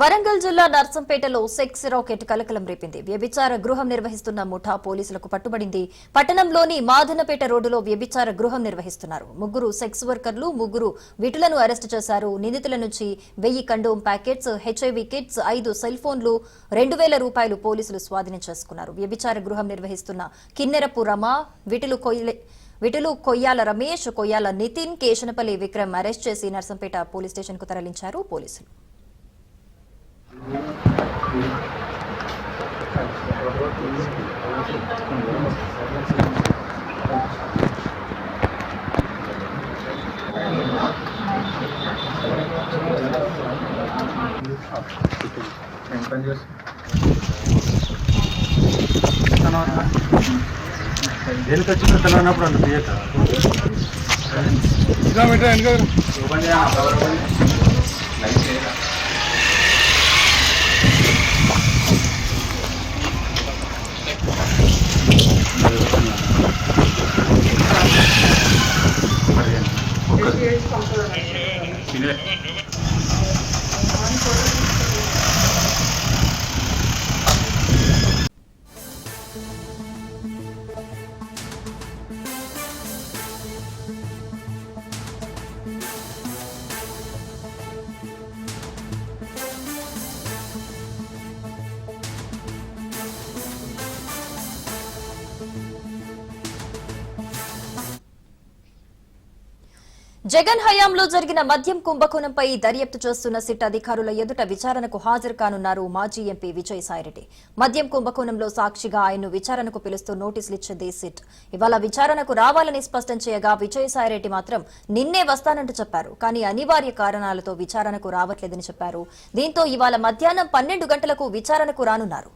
వరంగల్ జిల్లా నర్సంపేటలో sex racket కలకలం రేపింది. వ్యభిచార గృహం నిర్వహిస్తున్న ముఠా పోలీసులకు పట్టుబడింది. పట్టణంలోని మాధనపేట రోడ్డులో వ్యభిచార గృహం నిర్వహిస్తున్నారు. ముగ్గురు సెక్స్ వర్కర్లు ముగ్గురు విటులను అరెస్టు చేశారు. నిందితుల నుంచి వెయ్యి కండోమ్ ప్యాకెట్స్ హెచ్ఐవి కిట్స్ ఐదు సెల్ ఫోన్లు రెండు వేల రూపాయలు పోలీసులు స్వాధీనం చేసుకున్నారు. వ్యభిచార గృహం నిర్వహిస్తున్న కిన్నెరపు రమ విటులు కొయ్యలే విటులు కొయ్యాల రమేష్ కొయ్యాల నితిన్ కేశనపల్లి విక్రమ్ అరెస్ట్ చేసి నర్సంపేట పోలీస్ స్టేషన్కు తరలించారు పోలీసులు. దేనికి వచ్చిందో తెలియనప్పుడు అంత తీయక కిలోమీటర్ వెనక Ayan. Huwag ka. Sino? Jagan హయాంలో జరిగిన మద్యం కుంభకోణంపై దర్యాప్తు చేస్తున్న సిట్ అధికారుల ఎదుట విచారణకు హాజరు కానున్నారు మాజీ ఎంపీ విజయసాయిరెడ్డి. మద్యం కుంభకోణంలో సాక్షిగా ఆయన్ను విచారణకు పిలుస్తూ నోటీసులు ఇచ్చింది సిట్. ఇవాళ విచారణకు రావాలని స్పష్టం చేయగా విజయసాయిరెడ్డి మాత్రం నిన్నే వస్తానంటూ చెప్పారు. కానీ అనివార్య కారణాలతో విచారణకు రావట్లేదని చెప్పారు. దీంతో ఇవాళ మధ్యాహ్నం పన్నెండు గంటలకు విచారణకు రానున్నారు.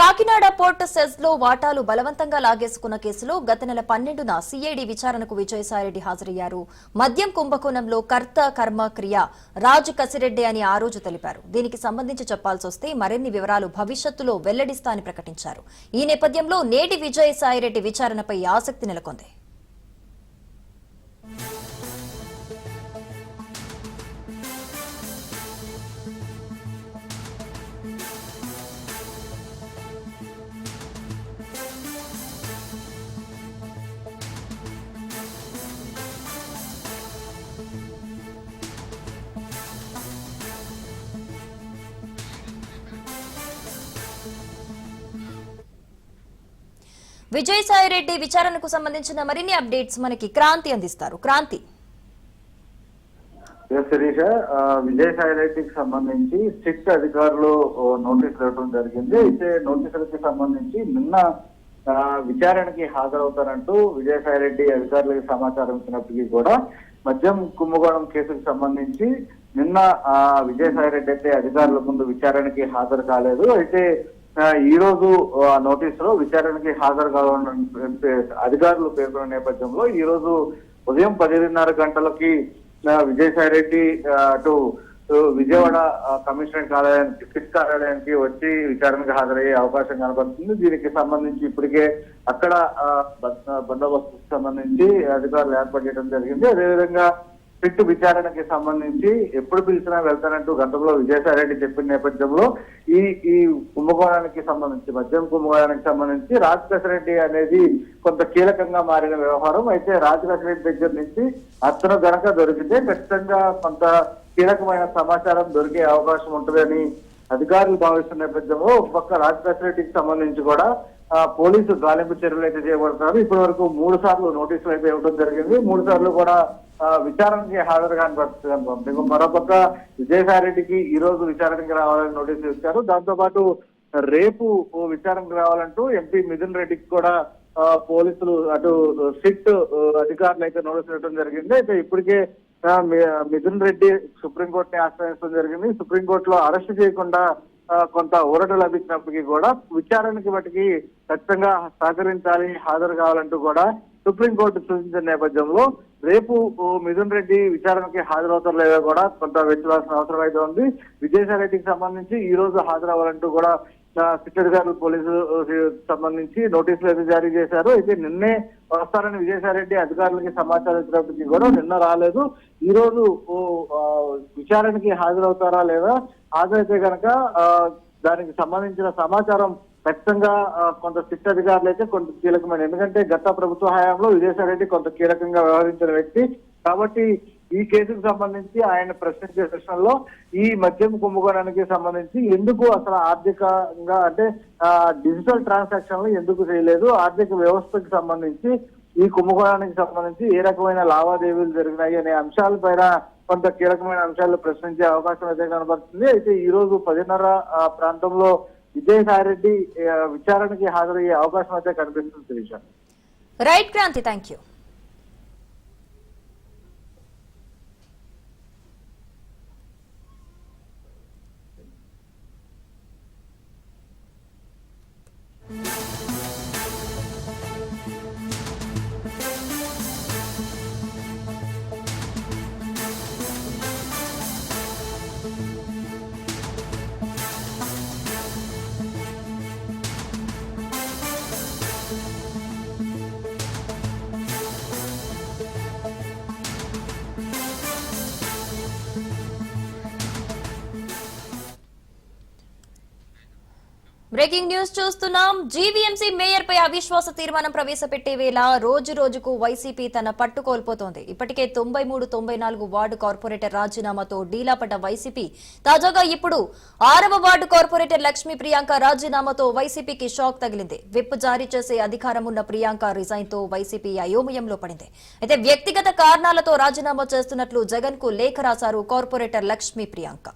కాకినాడ పోర్ట్ సెజ్లో వాటాలు బలవంతంగా లాగేసుకున్న కేసులో గత నెల పన్నెండున సిఐడి విచారణకు విజయసాయిరెడ్డి హాజరయ్యారు. మద్యం కుంభకోణంలో కర్త కర్మ క్రియ రాజు కసిరెడ్డి అని ఆ రోజు తెలిపారు. దీనికి సంబంధించి చెప్పాల్సి వస్తే మరిన్ని వివరాలు భవిష్యత్తులో వెల్లడిస్తా అని ప్రకటించారు. ఈ నేపథ్యంలో నేటి విజయసాయిరెడ్డి విచారణపై ఆసక్తి నెలకొంది. విజయసాయిరెడ్డి విచారణకు సంబంధించిన మరిన్ని అప్డేట్స్ మనకి క్రాంతి అందిస్తారు. క్రాంతి. శిరీష ఆ, విజయసాయి రెడ్డికి సంబంధించి సిట్ అధికారులు నోటీసులు ఇవ్వడం జరిగింది. అయితే నోటీసులకి సంబంధించి నిన్న ఆ, విచారణకి హాజరవుతారంటూ విజయసాయి రెడ్డి అధికారులకు సమాచారం ఇచ్చినప్పటికీ కూడా మద్యం కుంభకోణం కేసుకు సంబంధించి నిన్న ఆ, విజయసాయి రెడ్డి అయితే అధికారుల ముందు విచారణకి హాజరు కాలేదు. అయితే ఈ రోజు ఆ, నోటీసులో విచారణకి హాజరు కావాలని అధికారులు పేర్కొన్న నేపథ్యంలో ఈ రోజు ఉదయం పదిన్నర గంటలకి ఆ, విజయసాయి రెడ్డి అటు విజయవాడ కమిషనరేట్ కార్యాలయానికి సిట్ కార్యాలయానికి వచ్చి విచారణకు హాజరయ్యే అవకాశం కనబడుతుంది. దీనికి సంబంధించి ఇప్పటికే అక్కడ బందోబస్తుకు సంబంధించి అధికారులు ఏర్పాటు చేయడం జరిగింది. అదేవిధంగా సిట్ విచారణకి సంబంధించి ఎప్పుడు పిలిచినా వెళ్తానంటూ గతంలో విజయసాయిరెడ్డి చెప్పిన నేపథ్యంలో ఈ ఈ కుంభకోణానికి సంబంధించి మద్యం కుంభకోణానికి సంబంధించి రాజ్ రెడ్డి అనేది కొంత కీలకంగా మారిన వ్యవహారం. అయితే రాజ్ రెడ్డి దగ్గర నుంచి అతను గనక దొరికితే ఖచ్చితంగా కొంత కీలకమైన సమాచారం దొరికే అవకాశం ఉంటుందని అధికారులు భావిస్తున్న నేపథ్యంలో ఒక పక్క రాజ్ రెడ్డికి సంబంధించి కూడా పోలీసు గాలింపు చర్యలు అయితే చేపడుతున్నారు ఇప్పటి వరకు మూడు సార్లు నోటీసులు అయితే ఇవ్వడం జరిగింది. మూడు సార్లు కూడా విచారణకి హాజరు కాని పరిస్థితి కనబడుతుంది మరోపక్క విజయసాయి రెడ్డికి ఈ రోజు విచారణకి రావాలని నోటీసు ఇచ్చారు. దాంతో పాటు రేపు ఓ విచారణకు రావాలంటూ ఎంపీ మిథున్ రెడ్డికి కూడా పోలీసులు అటు సిట్ అధికారులు అయితే నోటీస్ ఇవ్వడం జరిగింది. అయితే ఇప్పటికే మిథున్ రెడ్డి సుప్రీంకోర్టుని ఆశ్రయించడం జరిగింది. సుప్రీంకోర్టులో అరెస్ట్ చేయకుండా కొంత ఊరట లభించినప్పటికీ కూడా విచారణకి బట్టి ఖచ్చితంగా సహకరించాలి హాజరు కావాలంటూ కూడా సుప్రీంకోర్టు సూచించిన నేపథ్యంలో రేపు ఓ మిథున్ రెడ్డి విచారణకి హాజరవుతారు లేదో కూడా కొంత వెచ్చవలసిన అవసరం అయితే ఉంది విజయసాయిరెడ్డికి సంబంధించి ఈ రోజు హాజరవ్వాలంటూ కూడా సిట్టడి గారు పోలీసు సంబంధించి నోటీసులు అయితే జారీ చేశారు. అయితే నిన్నే వస్తారని విజయసాయిరెడ్డి అధికారులకి సమాచారం ఇచ్చినప్పటికీ కూడా నిన్న రాలేదు. ఈ రోజు విచారణకి హాజరవుతారా లేదా? హాజరైతే కనుక దానికి సంబంధించిన సమాచారం ఖచ్చితంగా కొంత సిట్ అధికారులు అయితే కొంత కీలకమైన ఎందుకంటే గత ప్రభుత్వ హయాంలో విజయసాయి కొంత కీలకంగా వ్యవహరించిన వ్యక్తి. కాబట్టి ఈ కేసుకు సంబంధించి ఆయన ప్రశ్నించే ప్రశ్నల్లో ఈ మద్యం కుంభకోణానికి సంబంధించి ఎందుకు అసలు ఆర్థికంగా అంటే డిజిటల్ ట్రాన్సాక్షన్లు ఎందుకు చేయలేదు? ఆర్థిక వ్యవస్థకు సంబంధించి ఈ కుంభకోణానికి సంబంధించి ఏ రకమైన లావాదేవీలు జరిగినాయి అనే అంశాలపైన కొంత కీలకమైన అంశాలు ప్రశ్నించే అవకాశం అయితే కనబడుతుంది. అయితే ఈ రోజు పదిన్నర ప్రాంతంలో విజయసాయి రెడ్డి విచారణకి హాజరయ్యే అవకాశం అయితే కనిపిస్తుంది right Kranti thank you breaking news చూస్తున్నాం. జీవీఎంసీ మేయర్ పై అవిశ్వాస తీర్మానం ప్రవేశపెట్టే వేళ రోజు రోజుకు వైసీపీ తన పట్టు కోల్పోతోంది. ఇప్పటికే తొంభై మూడు తొంభై నాలుగు వార్డు కార్పొరేటర్ రాజీనామాతో డీలాపడ్డ వైసీపీ. తాజాగా ఇప్పుడు ఆరవ వార్డు కార్పొరేటర్ లక్ష్మీ ప్రియాంక రాజీనామాతో వైసీపీకి షాక్ తగిలింది. విప్ జారీ చేసే అధికారం ఉన్న ప్రియాంక రిజైన్తో వైసీపీ అయోమయంలో పడింది. అయితే వ్యక్తిగత కారణాలతో రాజీనామా చేస్తున్నట్లు జగన్కు లేఖ రాశారు కార్పొరేటర్ లక్ష్మీ ప్రియాంక.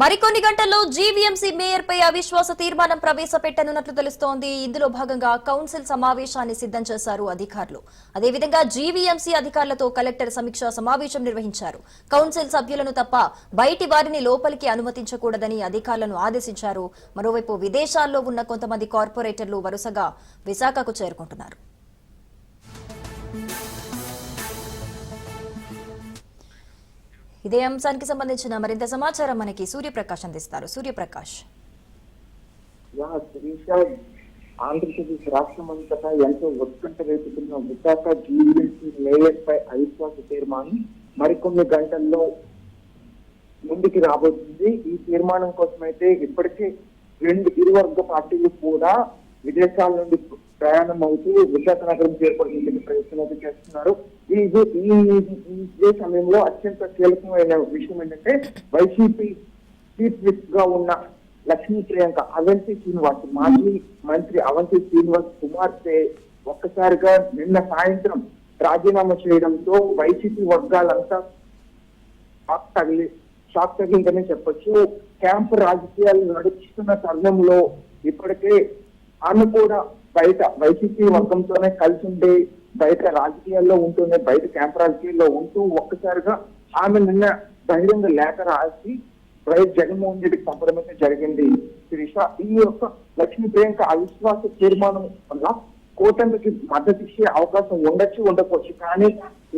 మరికొన్ని గంటల్లో జీవీఎంసీ మేయర్ పై అవిశ్వాస తీర్మానం ప్రవేశపెట్టనున్నట్లు తెలుస్తోంది. ఇందులో భాగంగా కౌన్సిల్ సమావేశాన్ని సిద్ధం చేశారు అధికారులు. అదేవిధంగా జీవీఎంసీ అధికారులతో కలెక్టర్ సమీక్షా సమావేశం నిర్వహించారు. కౌన్సిల్ సభ్యులను తప్ప బయటి వారిని లోపలికి అనుమతించకూడదని అధికారులను ఆదేశించారు. మరోవైపు విదేశాల్లో ఉన్న కొంతమంది కార్పొరేటర్లు వరుసగా విశాఖకు చేరుకుంటున్నారు. ఇదే అంశానికి సంబంధించిన మరింత సమాచారం మనకి సూర్యప్రకాష్ అందిస్తారు. సూర్యప్రకాష్ యా ఆంధ్రప్రదేశ్ రాష్ట్రం అంతటా ఎంతో ఉత్కంఠ రేపుతున్న విశాఖ జీవీఎంసీ మేయర్ పై అవిశ్వాస తీర్మానం మరికొన్ని గంటల్లో ముందుకి రాబోతుంది. ఈ తీర్మానం కోసం అయితే ఇప్పటికే రెండు ఇరువర్గ పార్టీలు కూడా విదేశాల నుండి ప్రయాణం అవుతూ విశాఖ నగరం చేరుకోవడానికి ప్రయత్నం అయితే చేస్తున్నారు. ఈ ఈ- ఈ- ఇదే సమయంలో అత్యంత కీలకమైన విషయం ఏంటంటే వైసీపీ చీఫ్ విప్గా ఉన్న లక్ష్మీ ప్రియాంక అవంతి శ్రీనివాస్ మాజీ మంత్రి అవంతి శ్రీనివాస్ కుమార్తె ఒక్కసారిగా నిన్న సాయంత్రం రాజీనామా చేయడంతో వైసీపీ వర్గాలంతా షాక్ తగిలి షాక్ తగిలిందనే చెప్పొచ్చు. క్యాంప్ రాజకీయాలు నడుస్తున్న తరుణంలో ఇప్పటికే ఆమె కూడా బయట వైసీపీ వర్గంతోనే కలిసి ఉండే బయట రాజకీయాల్లో ఉంటూనే బయట క్యాంప్ రాజకీయాల్లో ఉంటూ ఒక్కసారిగా ఆమె నిన్న బహిరంగ లేఖ రాసి వైఎస్ జగన్మోహన్ రెడ్డికి పంపడం అయితే జరిగింది. శిరీష ఈ యొక్క లక్ష్మీ ప్రియాంక అవిశ్వాస తీర్మానం వల్ల కూటమికి మద్దతు ఇచ్చే అవకాశం ఉండొచ్చు ఉండకపోవచ్చు. కానీ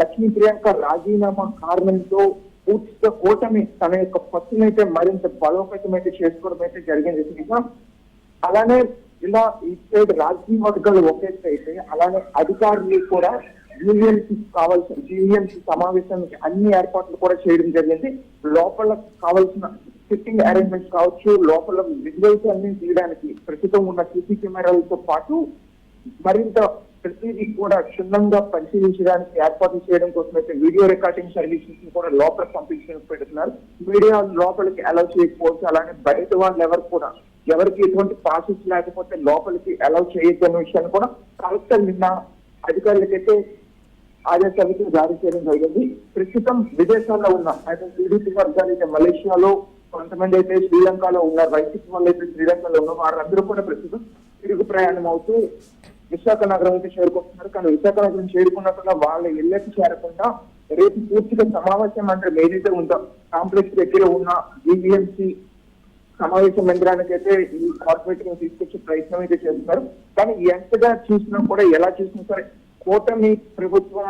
లక్ష్మీ ప్రియాంక రాజీనామా కారణంతో పూర్తిగా కూటమి తన యొక్క పత్తునైతే మరింత బలోపేతం అయితే చేసుకోవడం అయితే జరిగింది శిరీష. అలానే ఇలా ఇటు రాజకీయ వర్గాలు ఒకేస్తే అయితే అలానే అధికారులు కూడా యూనియన్సీ కావాల్సిన యూనియన్ సమావేశానికి అన్ని ఏర్పాట్లు కూడా చేయడం జరిగింది. లోపల కావాల్సిన సిట్టింగ్ అరేంజ్మెంట్స్ కావచ్చు లోపల విజువల్స్ అన్ని తీయడానికి ప్రస్తుతం ఉన్న సీసీ కెమెరాలతో పాటు మరింత ప్రతిదీ కూడా క్షుణ్ణంగా పరిశీలించడానికి ఏర్పాట్లు చేయడం కోసం అయితే వీడియో రికార్డింగ్ సర్వీసెస్ని కూడా లోపల పంపించడానికి పెడుతున్నారు. మీడియా లోపలికి అలౌ చేయకపోవచ్చు అలానే బయట వాళ్ళు ఎవరు కూడా ఎవరికి ఎటువంటి పాసెస్ లేకపోతే లోపలికి అలౌ చేయొద్దు అనే విషయాన్ని కూడా కలెక్టర్ నిన్న అధికారులకైతే ఆదేశాలకి జారీ చేయడం జరిగింది. ప్రస్తుతం విదేశాల్లో ఉన్న అయితే టీడీపీ వర్గాలు అయితే మలేషియాలో కొంతమంది అయితే శ్రీలంకలో ఉన్నారు. వైసీపీ వాళ్ళు అయితే శ్రీలంకలో ఉన్నారు. వారందరూ కూడా ప్రస్తుతం తిరుగు ప్రయాణం అవుతూ విశాఖ నగరం అయితే చేరుకుంటున్నారు. కానీ విశాఖ నగరం చేరుకున్నట్టుగా వాళ్ళ ఇళ్ళకి చేరకుండా రేపు పూర్తిగా సమావేశం అంటే ఏదైతే ఉందో కాంప్లెక్స్ దగ్గర ఉన్న జీవీఎంసీ సమావేశ మందిరానికి అయితే ఈ కార్పొరేట్ తీసుకొచ్చే ప్రయత్నం అయితే చేస్తున్నారు. కానీ ఎంతగా చూసినా కూడా ఎలా చూసినా సరే కూటమి ప్రభుత్వం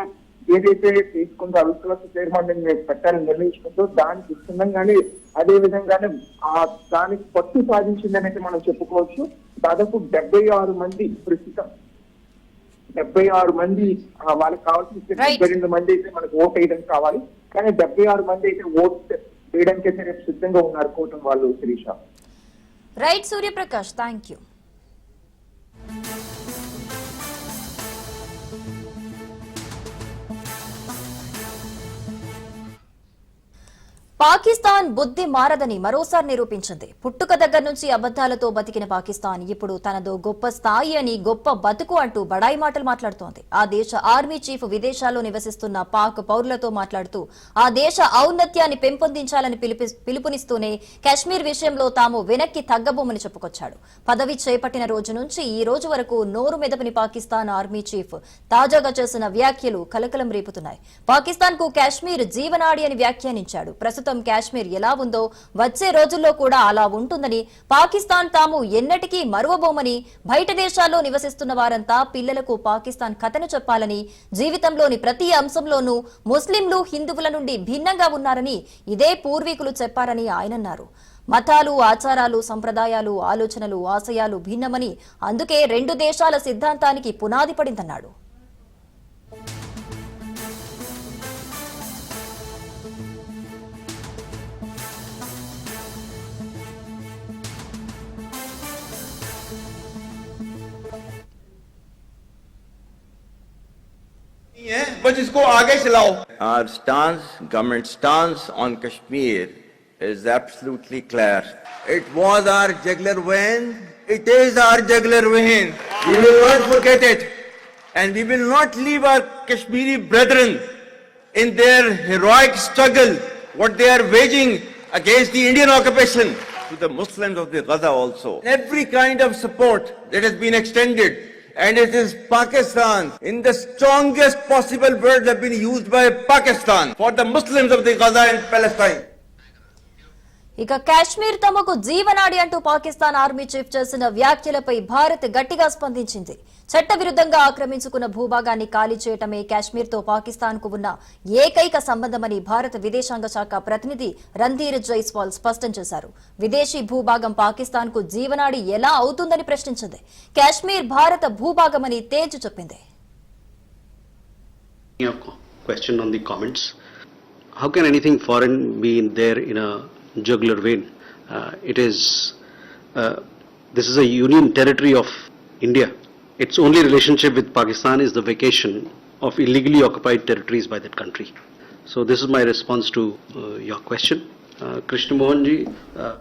ఏదైతే తీసుకుందో అవిశ్వాస తీర్మానాన్ని పెట్టాలని నిర్ణయించుకుందో దానికి ఇష్టంగానే అదే విధంగానే ఆ దానికి పట్టు సాధించిందని అయితే మనం చెప్పుకోవచ్చు. దాదాపు డెబ్బై ఆరు మంది ప్రస్తుతం డెబ్బై ఆరు మంది వాళ్ళకి కావాల్సిన. డెబ్బై రెండు మంది అయితే మనకు ఓట్ వేయడం కావాలి. కానీ డెబ్బై ఆరు మంది అయితే ఓట్ వేయడానికి అయితే రేపు సిద్ధంగా ఉన్నారు కూటమి వాళ్ళు Sirisha. Right Suryaprakash thank you Pakistan బుద్ధి మారదని మరోసారి నిరూపించింది. పుట్టుక దగ్గర నుంచి అబద్దాలతో బతికిన పాకిస్తాన్ ఇప్పుడు తనదో గొప్ప స్థాయి అని గొప్ప బతుకు అంటూ బడాయి మాటలు మాట్లాడుతోంది. ఆ దేశ ఆర్మీ చీఫ్ విదేశాల్లో నివసిస్తున్న పాక్ పౌరులతో మాట్లాడుతూ ఆ దేశ ఔన్నత్యాన్ని పెంపొందించాలని పిలిపి పిలుపునిస్తూనే కశ్మీర్ విషయంలో తాము వెనక్కి తగ్గబోమని చెప్పుకొచ్చాడు. పదవి చేపట్టిన రోజు నుంచి ఈ రోజు వరకు నోరు మెదపని పాకిస్తాన్ ఆర్మీ చీఫ్ తాజాగా చేసిన వ్యాఖ్యలు కలకలం రేపుతున్నాయి. పాకిస్తాన్కు కాశ్మీర్ జీవనాడి అని వ్యాఖ్యానించాడు. ప్రస్తుతం కాశ్మీర్ ఎలా ఉందో వచ్చే రోజుల్లో కూడా అలా ఉంటుందని పాకిస్తాన్ తాము ఎన్నటికీ మరువబోమని బయట దేశాల్లో నివసిస్తున్న వారంతా పిల్లలకు పాకిస్తాన్ కథను చెప్పాలని జీవితంలోని ప్రతి అంశంలోనూ ముస్లింలు హిందువుల నుండి భిన్నంగా ఉన్నారని ఇదే పూర్వీకులు చెప్పారని ఆయనన్నారు మతాలు ఆచారాలు సంప్రదాయాలు ఆలోచనలు ఆశయాలు భిన్నమని అందుకే రెండు దేశాల సిద్ధాంతానికి పునాది పడిందన్నాడు. नहीं है बस इसको आगे चलाओ Our stance, government stance on Kashmir is absolutely clear. It was our jugular vein. It is our jugular vein. We will not forget it. And we will not leave our Kashmiri brethren in their heroic struggle, what they are waging against the Indian occupation. To the Muslims of the Gaza also. Every kind of support that has been extended. And it is Pakistan, in the strongest possible words have been used by Pakistan for the Muslims of the Gaza and Palestine. ఇక కాశ్మీర్ తమకు జీవనాడి అంటూ Pakistan army chief చేసిన వ్యాఖ్యలపై భారత్ గట్టిగా స్పందించింది చట్టవిరుద్ధంగా ఆక్రమించుకున్న భూభాగాన్ని ఖాళీ చేయటమే కాశ్మీర్తో పాకిస్తాన్కు ఉన్న ఏకైక సంబంధమని భారత విదేశాంగ శాఖ ప్రతినిధి రణ్ధీర్ జైస్వాల్ స్పష్టం చేశారు విదేశీ భూభాగం పాకిస్తాన్కు జీవనాడి ఎలా అవుతుందని ప్రశ్నించింది కాశ్మీర్ భారత భూభాగమని తేల్చి చెప్పింది question on the comments. How can anything foreign be in there in a jugular vein? Uh, it is, uh, this is a union territory of India. Its only relationship with Pakistan is the vacation of illegally occupied territories by that country. So this is my response to uh, your question. Uh, Krishna Mohan ji, uh,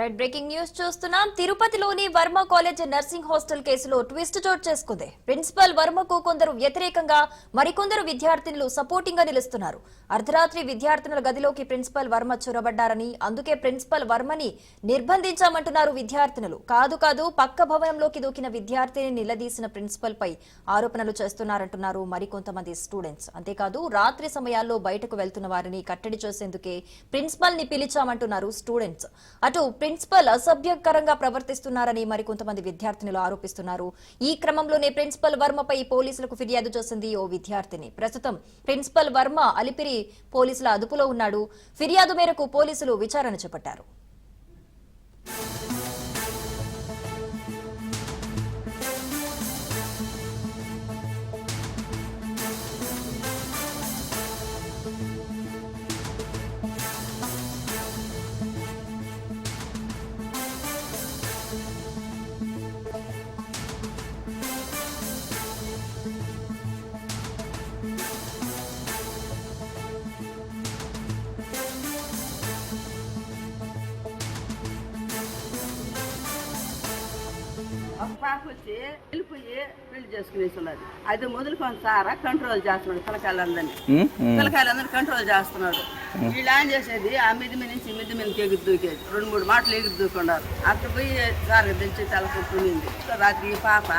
right breaking news చూస్తున్నాం. తిరుపతిలోని Varma college nursing hostel కేసులో twist చోటు చేసుకుంది. Principal వర్మకు కొందరు వ్యతిరేకంగా మరికొందరు విద్యార్థినులు సపోర్టింగ్గా నిలుస్తున్నారు. అర్ధరాత్రి విద్యార్థినుల గదిలోకి ప్రిన్సిపల్ వర్మ చొరబడ్డారని అందుకే ప్రిన్సిపల్ వర్మని నిర్బంధించామంటున్నారు విద్యార్థినులు. కాదు కాదు పక్క భవనంలోకి దూకిన విద్యార్థిని నిలదీసిన ప్రిన్సిపల్ పై ఆరోపణలు చేస్తున్నారంటున్నారు మరికొంతమంది స్టూడెంట్స్. అంతేకాదు రాత్రి సమయాల్లో బయటకు వెళ్తున్న వారిని కట్టడి చేసేందుకే ప్రిన్సిపల్ని పిలిచామంటున్నారు స్టూడెంట్స్. అటు ప్రిన్సిపల్ అసభ్యకరంగా ప్రవర్తిస్తున్నారని మరికొంతమంది విద్యార్థినులు ఆరోపిస్తున్నారు. ఈ క్రమంలోనే ప్రిన్సిపల్ వర్మపై పోలీసులకు ఫిర్యాదు చేసింది ఓ విద్యార్థిని. ప్రస్తుతం ప్రిన్సిపల్ వర్మ అలిపిరి పోలీసుల అదుపులో ఉన్నాడు. ఫిర్యాదు మేరకు పోలీసులు విచారణ చేపట్టారు. వచ్చి వెళ్ళిపోయి పెళ్ళి చేసుకునేస్తున్నది అది మొదలుకొని సారా కంట్రోల్ చేస్తున్నాడు పిల్లకాయలందరినీ పిల్లకాయలందరినీ కంట్రోల్ చేస్తున్నాడు. వీళ్ళు ఏం చేసేది? ఆ మిది మీద నుంచి మిది మీదకి ఎగురు దూకేది. రెండు మూడు మాటలు ఎగురు దూకున్నారు. అక్కడ పోయి సార్ తెచ్చి తలకొట్టుకుంది రాత్రి ఈ పాప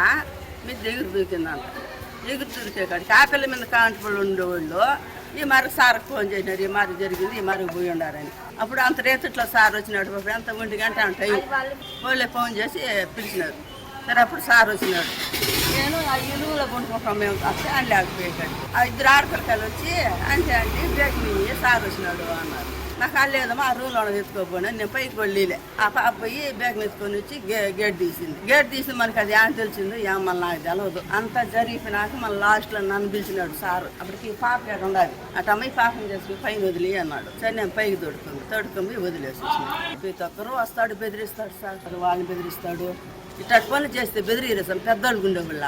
మిద్ది ఎగురు దూకిందంట. ఎగురు కాడికి ఆ పిల్ల మీద కాంటబుల్ ఉండేవాళ్ళు ఈ మరి సార్కి ఫోన్ చేసినాడు ఈ మరి జరిగింది ఈ మరి పోయి ఉండారని అప్పుడు అంత రేతుట్లో సార్ వచ్చినాడు. ఎంత ఒంటి గంట అంటే వాళ్ళే ఫోన్ చేసి పిలిచినారు. సరే అప్పుడు సార్ వచ్చినాడు. నేను ఆ ఇలువలో పండుకుంటాం మేము స్టాండ్ లేకపోయాడు ఆ ఇద్దరు ఆడపిల్లకాయలు వచ్చి అంతే అండి బ్రేక్ మీద సార్ వచ్చినాడు అన్నారు. నాకు అల్లేదమ్మా ఆ రూమ్లో ఎత్తుకోపోయినా నేను పైకి వెళ్ళిలే. ఆ పాప పోయి బ్యాగ్ ఎత్తుకొని వచ్చి గే గేట్ తీసింది. గేట్ తీసి మనకి అది ఏం తెలిసిందో ఏం మళ్ళీ నాకు తెలవదు. అంతా జరిగిపోయినాక మళ్ళీ లాస్ట్లో నన్ను పిలిచినాడు సార్. అప్పటికి పాప ఎక్కడ ఉండాలి. అటు అమ్మాయి పాపం చేసుకుని పైన వదిలి అన్నాడు. సరే నేను పైకి తోడుకుంది. తోడుకొని వదిలేసి ప్రతి ఒక్కరు వస్తాడు బెదిరిస్తాడు సార్. వాళ్ళని బెదిరిస్తాడు. ఇట్లా పనులు చేస్తే బెదిరి సార్ పెద్దోళ్ళు గుండె వల్ల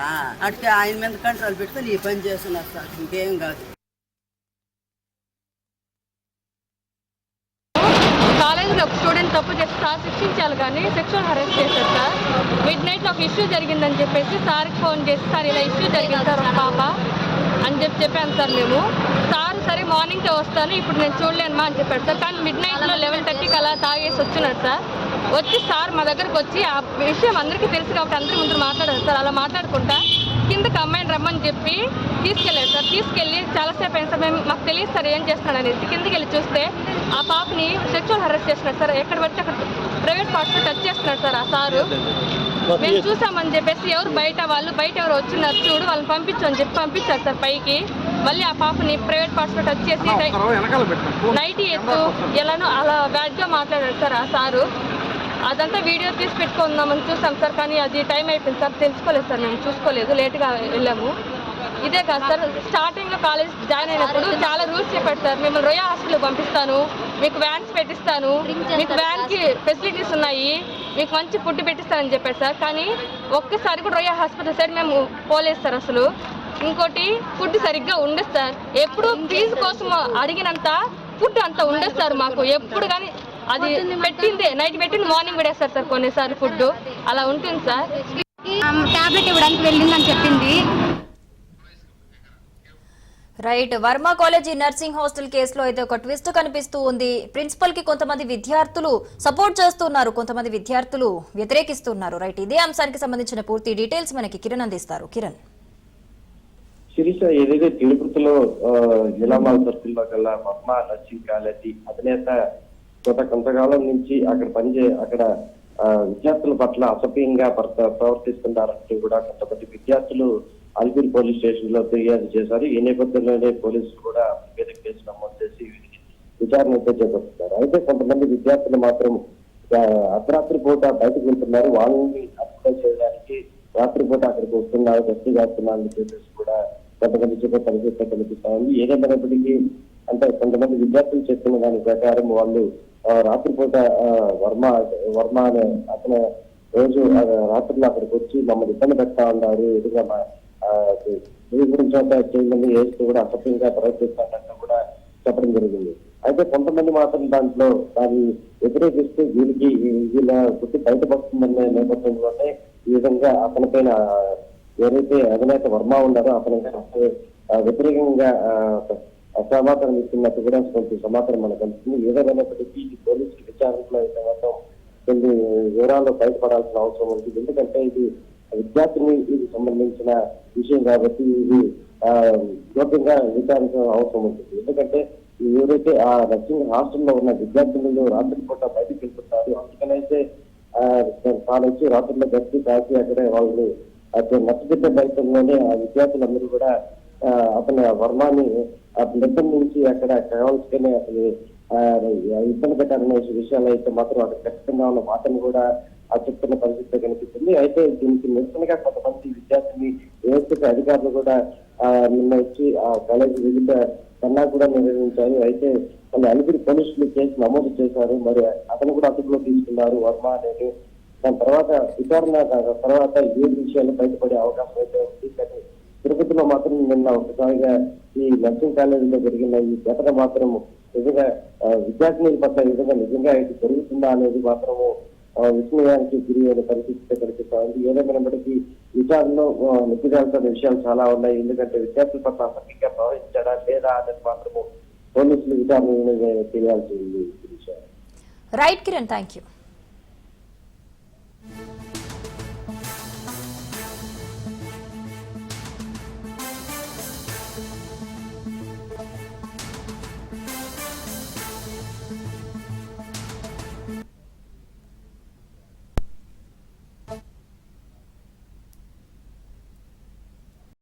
అటుకే ఆయన మీద కంట్రోల్ పెట్టుకొని ఈ పని చేస్తున్నారు సార్. ఇంకేం కాదు. కాలేజీలో ఒక స్టూడెంట్ తప్పు చేసి సార్ శిక్షించాలి కానీ సెక్షువల్ హరెస్ట్ చేశారు సార్. మిడ్ నైట్లో ఒక ఇష్యూ జరిగిందని చెప్పేసి సార్కి ఫోన్ చేసి సార్ ఇలా ఇష్యూ జరిగింది సార్ ఒక పాప అని చెప్పి చెప్పాను సార్ మేము. సార్ సరే మార్నింగ్తో వస్తాను. ఇప్పుడు నేను చూడలేను మా అని చెప్పాడు సార్. కానీ మిడ్ నైట్లో లెవెన్ థర్టీకి అలా తాగేసి వచ్చినాడు సార్. వచ్చి సార్ మా దగ్గరకు వచ్చి ఆ విషయం అందరికీ తెలుసు కాబట్టి అందరి ముందు మాట్లాడారు సార్ అలా మాట్లాడుకుంటా. కిందకి అమ్మాయిని రమ్మని చెప్పి తీసుకెళ్ళారు సార్. తీసుకెళ్ళి చాలాసేపు అయింది సార్. మేము మాకు తెలియదు సార్ ఏం చేస్తున్నాడు అనేసి కిందకి వెళ్ళి చూస్తే ఆ పాపని సెక్షువల్ హెరాస్ చేస్తున్నాడు సార్. ఎక్కడ పడితే అక్కడ ప్రైవేట్ పార్ట్స్ టచ్ చేస్తున్నాడు సార్ ఆ సారు. మేము చూసామని చెప్పేసి ఎవరు బయట వాళ్ళు బయట ఎవరు వచ్చినారు చూడు వాళ్ళని పంపించు అని చెప్పి పంపించారు సార్ పైకి. మళ్ళీ ఆ పాపని ప్రైవేట్ పార్ట్స్ టచ్ చేసి నైట్ ఎత్తు ఎలానో అలా బ్యాడ్గా మాట్లాడాడు సార్ ఆ సారు. అదంతా వీడియో తీసి పెట్టుకుందామని చూసాం సార్ కానీ అది టైం అయిపోయింది సార్ తెలుసుకోలేదు సార్ మేము చూసుకోలేదు లేట్గా వెళ్ళాము. ఇదే కాదు సార్ స్టార్టింగ్లో కాలేజ్ జాయిన్ అయినప్పుడు చాలా రూల్స్ చెప్పాడు సార్ మిమ్మల్ని రొయ్య హాస్టల్ పంపిస్తాను మీకు వ్యాన్స్ పెట్టిస్తాను మీకు వ్యాన్కి ఫెసిలిటీస్ ఉన్నాయి మీకు మంచి ఫుడ్ పెట్టిస్తానని చెప్పాడు సార్ కానీ ఒక్కసారి కూడా రొయ్య హాస్పిటల్ సైడ్ మేము పోలేదు సార్ అసలు. ఇంకోటి ఫుడ్ సరిగ్గా ఉండదు సార్. ఎప్పుడు ఫీజు కోసం అడిగినంత ఫుడ్ అంత ఉండదు సార్ మాకు ఎప్పుడు కానీ అది పెట్టిందే నైట్ పెట్టింది మార్నింగ్ పెడేస్తారు సార్ కొన్నిసార్లు ఫుడ్. అలా ఉంటుంది సార్. టాబ్లెట్ ఇవ్వడానికి వెళ్ళిందని చెప్పింది. Right Varma college nursing hostel కేసులో అయితే ఒక ట్విస్ట్ కనిపిస్తూ ఉంది. ప్రిన్సిపల్కి కొంతమంది విద్యార్థులు సపోర్ట్ చేస్తున్నారు కొంతమంది విద్యార్థులు వ్యతిరేకిస్తున్నారు. రైట్ ఇదే అంశానికి సంబంధించిన పూర్తి డీటెయిల్స్ మనకి కిరణ్ అందిస్తారు. కిరణ్. శిరీష ఏదైతే తిరుపతిలో ఆ, జిల్లామాల సర్కిల్లో గల పద్మ నర్సింగ్ కాలేజీ అధినేత గత కొంతకాలం నుంచి అక్కడ పనిచే అక్కడ ఆ, విద్యార్థుల పట్ల అసభ్యంగా ప్రవర్తిస్తున్నారంటూ కూడా కొంతమంది విద్యార్థులు అల్పూర్ పోలీస్ స్టేషన్లో ఫిర్యాదు చేశారు. ఈ నేపథ్యంలోనే పోలీసులు కూడా మీద కేసు నమోదు చేసి విచారణ అయితే చేపడుతున్నారు. అయితే కొంతమంది విద్యార్థులు మాత్రం అర్ధరాత్రి పూట బయటకు వెళ్తున్నారు. వాళ్ళని అప్లై చేయడానికి రాత్రిపూట అక్కడికి వస్తున్నారు. గట్టి కాస్తున్నారు చేసేసి కూడా కొంతమంది చెప్పే పరిస్థితి కనిపిస్తా ఉంది. ఏదేమైనప్పటికీ అంటే కొంతమంది విద్యార్థులు చెప్పిన దాని ప్రకారం వాళ్ళు రాత్రిపూట వర్మ వర్మ అనే అతను రోజు ఆ, రాత్రులు అక్కడికి వచ్చి మమ్మల్ని ఇబ్బంది పెడతా ఉన్నారు. ఎదురుగా మా మీ గురించి అంతా చేయమని వేస్తూ కూడా అసభ్యంగా ప్రవర్తిస్తానంటూ కూడా చెప్పడం జరిగింది. అయితే కొంతమంది మాత్రం దాంట్లో దాన్ని వ్యతిరేకిస్తూ వీళ్ళకి వీళ్ళ గుర్తు బయటపడుతుందనే నేపథ్యంలోనే ఈ విధంగా అతనిపైన ఏదైతే ఎవరైతే అధినేత వర్మ ఉన్నారో అతని వ్యతిరేకంగా సమాచారం ఇస్తున్నట్టు కూడా కొంచెం సమాచారం మనకు అందుతుంది ఏదైనప్పటికీ ఈ పోలీసు విచారణలో అయితే మాత్రం కొన్ని వివరాలు బయటపడాల్సిన అవసరం ఉంది ఎందుకంటే ఇది విద్యార్థినికి సంబంధించిన విషయం కాబట్టి ఇది ఆ, గోప్యంగా అవసరం ఉంటుంది. ఎందుకంటే ఎవరైతే ఆ నర్సింగ్ హాస్టల్లో ఉన్న విద్యార్థులు రాత్రిపూట బయటకు వెళ్తుంటారు అందుకనైతే తాను వచ్చి రాత్రిలో గట్టి తాకి అక్కడే వాళ్ళు అయితే నచ్చబెట్టే ప్రయత్నంలోనే ఆ విద్యార్థులందరూ కూడా అతని వర్మాని ఆ నిద్ర నుంచి అక్కడ కావాల్సుకుని అతని ఆ, ఇబ్బంది పెట్టారనే విషయాలు అయితే మాత్రం అక్కడ ఖచ్చితంగా ఉన్న మాటను కూడా ఆ చెప్తున్న పరిస్థితి కనిపిస్తుంది. అయితే దీనికి నిరసనగా కొంతమంది విద్యార్థిని వ్యవస్థిత అధికారులు కూడా ఆ, నిన్న వచ్చి ఆ కాలేజీ వివిధ కన్నా కూడా నిర్వహించారు. అయితే కొన్ని అలిపిరి పోలీసులు కేసు నమోదు చేశారు. మరి అతను కూడా అదుపులో తీసుకున్నారు వర్మ అనేది. దాని తర్వాత విచారణ తర్వాత ఏ విషయాలు బయటపడే అవకాశం అయితే ఉంది? కానీ తిరుపతిలో మాత్రం నిన్న ఒకసారిగా ఈ నర్సింగ్ కాలేజీలో జరిగిన ఈ ఘటన మాత్రం నిజంగా విద్యార్థినుల పట్ల ఈ విధంగా నిజంగా ఇది జరుగుతుందా అనేది మాత్రము విస్మయానికి గురి అయిన పరిస్థితి కనిపిస్తుంది. ఏదేమైనప్పటికీ విచారణలో ఆ, విషయాలు చాలా ఉన్నాయి. ఎందుకంటే విద్యార్థుల పట్ల అసభ్యంగా ప్రవహించడా లేదా అనేది మాత్రము పోలీసులు విచారణ తెలియాల్సి ఉంది. Right Kiran thank you